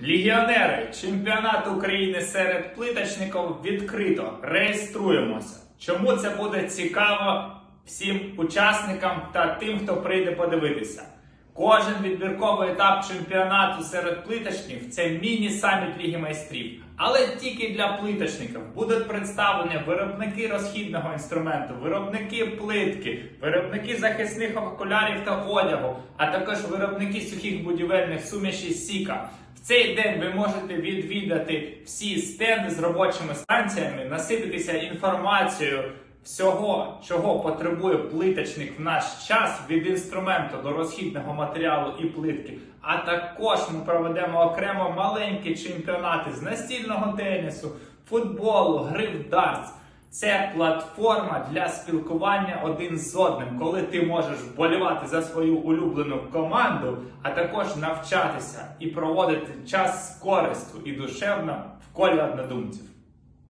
Легіонери, чемпіонат України серед плиточників відкрито. Реєструємося. Чому це буде цікаво всім учасникам та тим, хто прийде подивитися? Кожен відбірковий етап чемпіонату серед плиточників це міні-саміт Ліги майстрів. Але тільки для плиточників будуть представлені виробники розхідного інструменту, виробники плитки, виробники захисних окулярів та одягу, а також виробники сухих будівельних сумішей Сіка. Цей день ви можете відвідати всі стенди з робочими станціями, насититися інформацією всього, чого потребує плиточник в наш час від інструменту до розхідного матеріалу і плитки. А також ми проведемо окремо маленькі чемпіонати з настільного тенісу, футболу, гри в дартс. Це платформа для спілкування один з одним, коли ти можеш вболівати за свою улюблену команду, а також навчатися і проводити час з користю і душевно в колі однодумців.